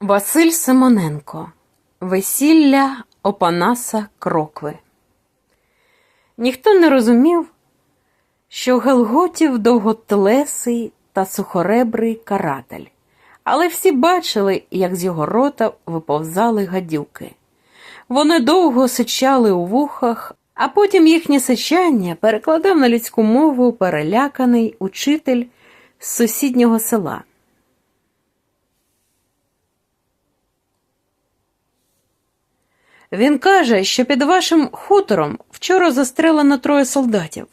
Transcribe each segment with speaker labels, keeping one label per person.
Speaker 1: Василь Симоненко Весілля Опанаса Крокви. Ніхто не розумів, що Гелготів довготелесий та сухоребрий каратель, але всі бачили, як з його рота виповзали гадюки. Вони довго сичали у вухах, а потім їхнє сичання перекладав на людську мову переляканий учитель з сусіднього села. Він каже, що під вашим хутором вчора застрелено троє солдатів.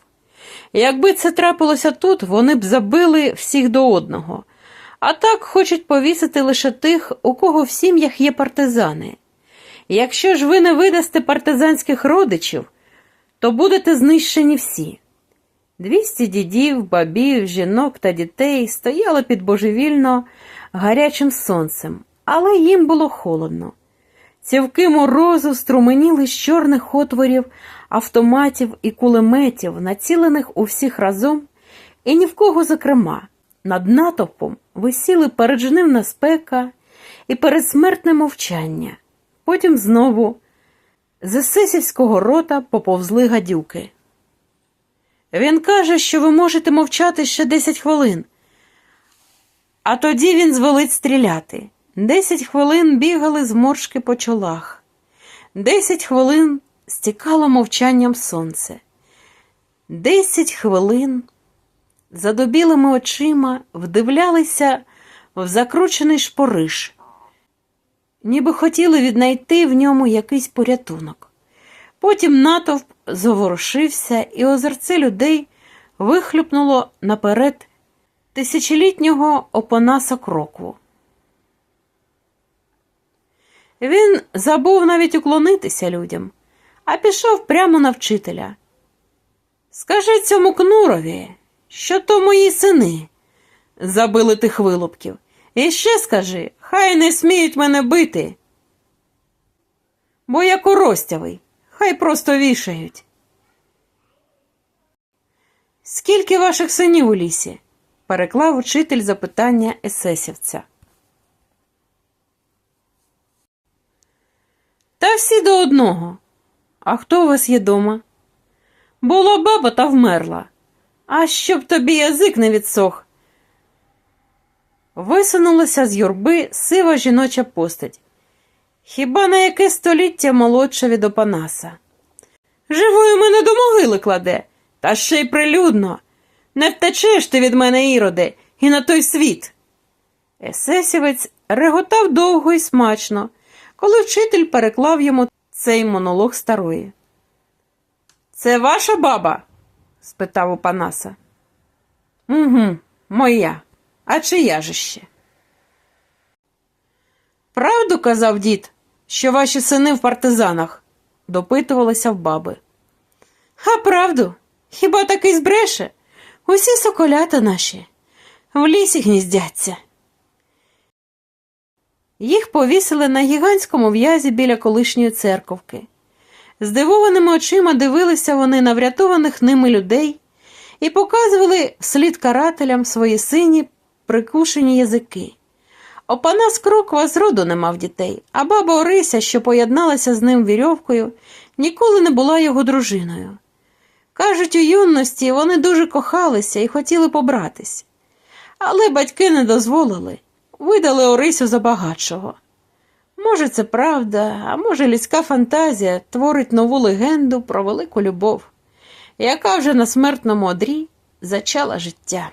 Speaker 1: Якби це трапилося тут, вони б забили всіх до одного. А так хочуть повісити лише тих, у кого в сім'ях є партизани. Якщо ж ви не видасте партизанських родичів, то будете знищені всі. Двісті дідів, бабів, жінок та дітей стояли під божевільно гарячим сонцем, але їм було холодно. Цівки морозу струменіли з чорних отворів автоматів і кулеметів, націлених у всіх разом, і ні в кого зокрема. Над натовпом висіли переджнивна спека і передсмертне мовчання. Потім знову з есесівського рота поповзли гадюки. Він каже, що ви можете мовчати ще 10 хвилин, а тоді він звелить стріляти. Десять хвилин бігали зморшки по чолах, десять хвилин стікало мовчанням сонце, десять хвилин задобілими очима вдивлялися в закручений шпориш, ніби хотіли віднайти в ньому якийсь порятунок. Потім натовп заворушився, і озерце людей вихлюпнуло наперед тисячолітнього опанаса крокву. Він забув навіть уклонитися людям, а пішов прямо на вчителя. Скажи цьому кнурові, що то мої сини забили тих вилупків. І ще скажи, хай не сміють мене бити. Бо я коростявий, хай просто вішають. Скільки ваших синів у лісі? переклав учитель запитання есесівця. Всі до одного. А хто у вас є дома? Була баба та вмерла. А щоб тобі язик не відсох. Висунулася з юрби сива жіноча постать. Хіба на яке століття молодша від Опанаса? Живою мене до могили кладе, та ще й прилюдно. Не втечеш ти від мене, іроде, і на той світ. Есесівець реготав довго і смачно коли вчитель переклав йому цей монолог старої. Це ваша баба? спитав у Панаса. Угу, моя. А чия же ще? Правду казав дід, що ваші сини в партизанах, допитувалися в баби. А правду, хіба такий збреше? Усі соколята наші в лісі гніздяться. Їх повісили на гігантському в'язі біля колишньої церковки. Здивованими очима дивилися вони на врятованих ними людей і показували вслід карателям свої сині прикушені язики. Опанас Кроква зроду не мав дітей, а баба Орися, що поєдналася з ним вірьовкою, ніколи не була його дружиною. Кажуть, у юності вони дуже кохалися і хотіли побратись, але батьки не дозволили видали Орисю за багатшого. Може, це правда, а може, людська фантазія творить нову легенду про велику любов, яка вже на смертному одрі зачала життя.